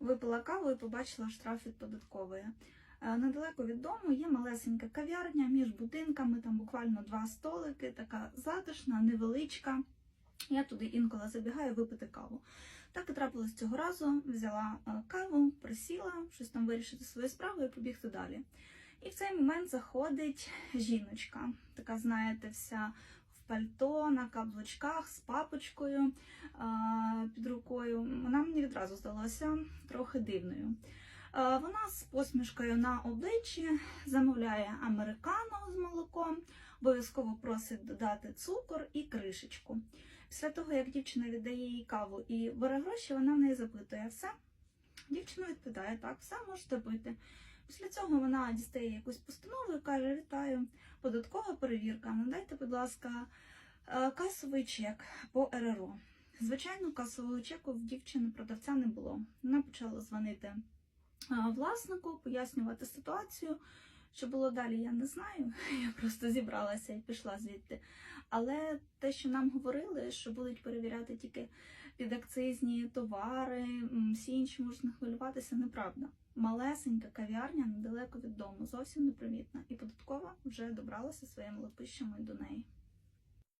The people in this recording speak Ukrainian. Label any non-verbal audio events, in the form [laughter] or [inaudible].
Випила каву і побачила штраф від податкової. Е, Недалеко від дому є малесенька кав'ярня між будинками, там буквально два столики, така затишна, невеличка. Я туди інколи забігаю випити каву. Так і трапилось цього разу. Взяла е, каву, присіла, щось там вирішити свою справу і побігти далі. І в цей момент заходить жіночка, така, знаєте, вся пальто, на каблучках з папочкою під рукою. Вона мені відразу здалася трохи дивною. Вона з посмішкою на обличчі замовляє американо з молоком, обов'язково просить додати цукор і кришечку. Після того, як дівчина віддає їй каву і бере гроші, вона в неї запитує все. Дівчина відповідає, так, все можете пити. Після цього вона дістає якусь постанову і каже: Вітаю, податкова перевірка. Надайте, будь ласка, е, касовий чек по РРО. Звичайно, касового чеку в дівчини продавця не було. Вона почала дзвонити е, власнику, пояснювати ситуацію. Що було далі, я не знаю. [laughs] Я просто зібралася і пішла звідти. Але те, що нам говорили, що будуть перевіряти тільки підакцизні товари, всі інші можуть не хвилюватися, неправда. Малесенька кав'ярня недалеко від дому, зовсім непримітна, і податкова вже добралася своїми лапищами до неї.